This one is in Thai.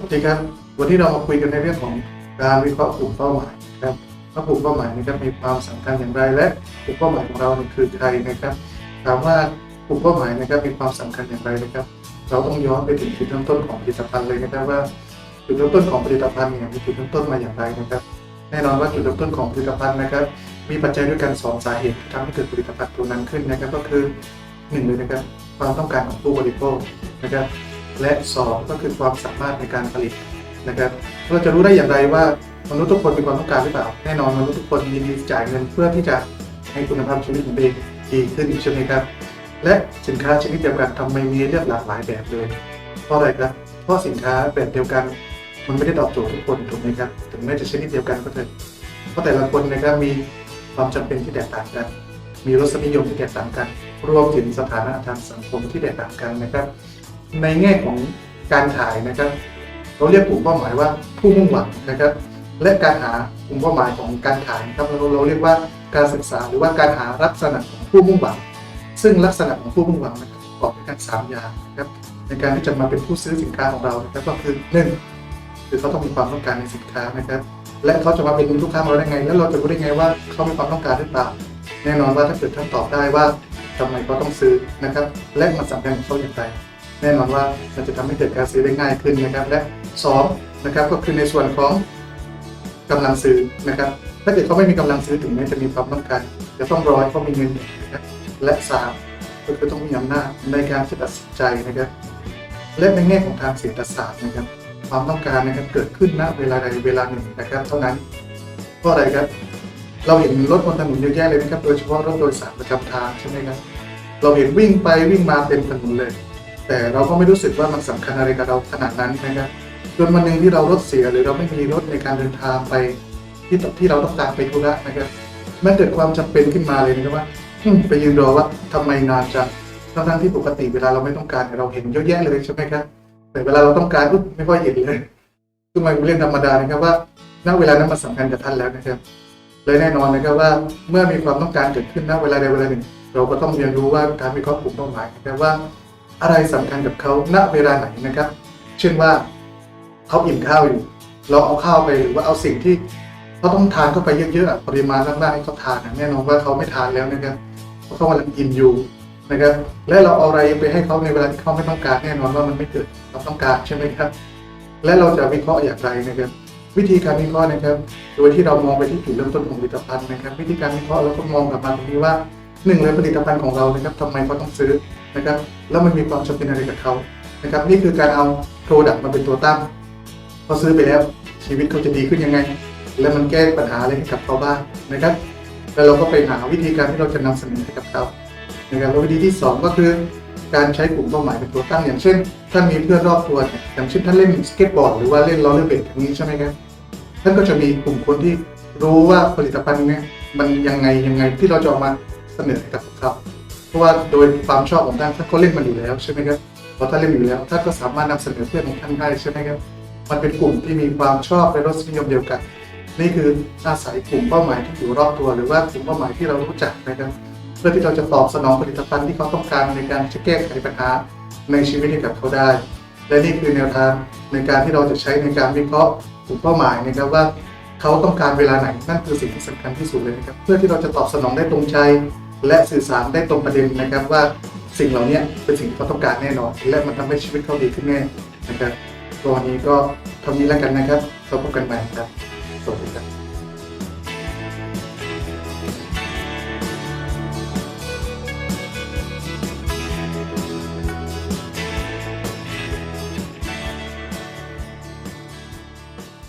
โอเคครับ วันที่เรามาคุยกันในเรื่องของการวิเคราะห์กลุ่มเป้าหมายนะครับว่ากลุ่มเป้าหมายนี้ครับมีความสำคัญอย่างไร และกลุ่มเป้าหมายของเรานี่คือใครนะครับ ถามว่ากลุ่มเป้าหมายนะครับมีความสำคัญอย่างไรนะครับ เราต้องย้อนไปถึงจุดเริ่มต้นของผลิตภัณฑ์เลยนะครับว่าจุดเริ่มต้นของผลิตภัณฑ์เนี่ยมีจุดเริ่มต้นมาอย่างไรนะครับแน่นอนว่าจุดเริ่มต้นของผลิตภัณฑ์นะครับ มีปัจจัยด้วยกันสองสาเหตุที่ทำให้เกิดผลิตภัณฑ์ตัวนั้นขึ้นนะครับ ก็คือหนึ่งเลยนะครับความต้องการของผู้บริโภคนะครับ และสองก็คือความสามารถในการผลิตนะครับเราจะรู้ได้อย่างไรว่ามนุษย์ทุกคนมีความต้องการหรือเปล่า แน่นอนมนุษย์ทุกคนยินดีจ่ายเงินเพื่อที่จะให้คุณภาพชีวิตของตัวเองดีขึ้นใช่ไหมครับ และสินค้าชนิดเดียวกันทำไมมีเลือกหลากหลายแบบเลยเพราะอะไรครับเพราะสินค้าแบบเดียวกัน มันไม่ได้ตอบโจทย์ทุกคนถูกไหมครับถึงแม้จะชนิดเดียวกันก็เถอะเพราะแต่ละคนนะครับมีความจำเป็นที่แตกต่างกัน มีรสนิยมที่แตกต่างกัน รวมถึงสถานะทางสังคมที่แตกต่างกันนะครับ ในแง่ของการขายนะครับ เราเรียกกลุ่มเป้าหมายว่าผู้มุ่งหวังนะครับ และการหากลุ่มเป้าหมายของการขายนะครับเราเราเรียกว่าการศึกษาหรือว่าการหาลักษณะของผู้มุ่งหวัง ซึ่งลักษณะของผู้มุ่งหวังนะครับประกอบด้วยกันสามอย่างนะครับในการที่จะมาเป็นผู้ซื้อสินค้าของเรานะครับก็คือหนึ่งคือเขาต้องมีความต้องการในสินค้านะครับ และเขาจะมาเป็นลูกค้าของเราได้ไง แล้วเราจะรู้ได้ไงว่าเขามีความต้องการหรือเปล่าแน่นอนว่าถ้าเกิดท่านตอบได้ว่าทำไมเขาต้องซื้อนะครับ และมันสำคัญกับเขาอย่างไร แน่นอนว่ามันจะทำให้เกิดการซื้อได้ง่ายขึ้นนะครับ และสองนะครับก็คือในส่วนของกำลังซื้อนะครับ ถ้าเกิดเขาไม่มีกำลังซื้อถึงแม้จะมีความต้องการจะต้องรอให้เขามีเงินนะครับและสามก็คือต้องมีอำนาจในการตัดสินใจนะครับ และในแง่ของทางเศรษฐศาสตร์นะครับ ความต้องการนะครับเกิดขึ้นณเวลาใดเวลาหนึ่งนะครับ เท่านั้นเพราะอะไรครับเราเห็นรถบนถนนเยอะแยะเลยนะครับ โดยเฉพาะรถโดยสารประจำทางใช่ไหมครับ เราเห็นวิ่งไปวิ่งมาเต็มถนนเลย แต่เราก็ไม่รู้สึกว่ามันสำคัญอะไรกับเราขนาดนั้นนะครับจนวันหนึ่งที่เรารถเสียหรือเราไม่มีรถในการเดินทางไป ที่ที่เราต้องการไปธุระนะครับมันเกิดความจำเป็นขึ้นมาเลยนะครับว่าไปยืนรอว่าทำไมนานจังทั้งๆที่ปกติเวลาเราไม่ต้องการเราเห็นเยอะแยะเลยใช่ไหมครับแต่เวลาเราต้องการปุ๊บไม่ค่อยเห็นเลยคือมันเป็นเรื่องธรรมดานะครับว่าณเวลานั้นมันสำคัญกับท่านแล้วนะครับเลยแน่นอนนะครับว่าเมื่อมีความต้องการเกิดขึ้นณเวลาใดเวลาหนึ่ง เราก็ต้องเรียนรู้ว่าการวิเคราะห์กลุ่มเป้าหมายนะครับว่า อะไรสำคัญกับเขาณเวลาไหนนะครับ เช่นว่าเขาอิ่มข้าวอยู่ เราเอาข้าวไปหรือว่าเอาสิ่งที่เขาต้องทานเข้าไปเยอะๆปริมาณมากๆให้เขาทานแน่นอนว่าเขาไม่ทานแล้วนะครับเพราะเขากำลังอิ่มอยู่นะครับ และเราเอาอะไรไปให้เขาในเวลาที่เขาไม่ต้องการแน่นอนว่ามันไม่เกิดความต้องการใช่ไหมครับ และเราจะวิเคราะห์อย่างไรนะครับ วิธีการวิเคราะห์นะครับ โดยที่เรามองไปที่จุดเริ่มต้นของผลิตภัณฑ์นะครับ วิธีการวิเคราะห์เราก็มองกลับมาตรงนี้ว่า หนึ่งเลยผลิตภัณฑ์ของเรานะครับทำไมเขาต้องซื้อนะครับ แล้วมันมีความจำเป็นอะไรกับเขานะครับ นี่คือการเอาโปรดักต์มาเป็นตัวตั้งพอซื้อไปแล้วชีวิตเขาจะดีขึ้นยังไง และมันแก้ปัญหาอะไรให้กับเขาบ้างนะครับ แล้วเราก็ไปหาวิธีการที่เราจะนำเสนอให้กับเขานะครับแล้ววิธีที่สองก็คือการใช้กลุ่มเป้าหมายเป็นตัวตั้ง อย่างเช่นท่านมีเพื่อนรอบตัวเนี่ยอย่างเช่นท่านเล่นสเก็ตบอร์ดหรือว่าเล่นโรลเลอร์เบลอย่างนี้ใช่ไหมครับท่านก็จะมีกลุ่มคนที่รู้ว่าผลิตภัณฑ์เนี้ยมันยังไงยังไงที่เราจะออกมา สนอให้กับเขาเพราะว่าโดยความชอบของท่านท่านก็เล่นมันอยู่แล้วใช่ไหมครับพอท่านเล่นอยู่แล้วท่านก็สามารถนำเสนอเพื่อนของท่านได้ใช่ไหมครับมันเป็นกลุ่มที่มีความชอบและรสนิยมเดียวกัน นี่คืออาศัยกลุ่มเป้าหมายที่อยู่รอบตัว หรือว่ากลุ่มเป้าหมายที่เรารู้จักนะครับเพื่อที่เราจะตอบสนองผลิตภัณฑ์ที่เขาต้องการในการจะแก้ไขปัญหาในชีวิตให้กับเขาได้ และนี่คือแนวทางในการที่เราจะใช้ในการวิเคราะห์กลุ่มเป้าหมายนะครับว่าเขาต้องการเวลาไหนนั่นคือสิ่งที่สำคัญที่สุดเลยนะครับเพื่อที่เราจะตอบสนองได้ตรงใจ และสื่อสารได้ตรงประเด็นนะครับว่าสิ่งเหล่านี้เป็นสิ่งที่เขาต้องการแน่นอน และมันทำให้ชีวิตเขาดีขึ้นแน่นะครับตัววันนี้ก็เท่านี้แล้วกันนะครับเราพบกันใหม่ครับสวัสดีครับ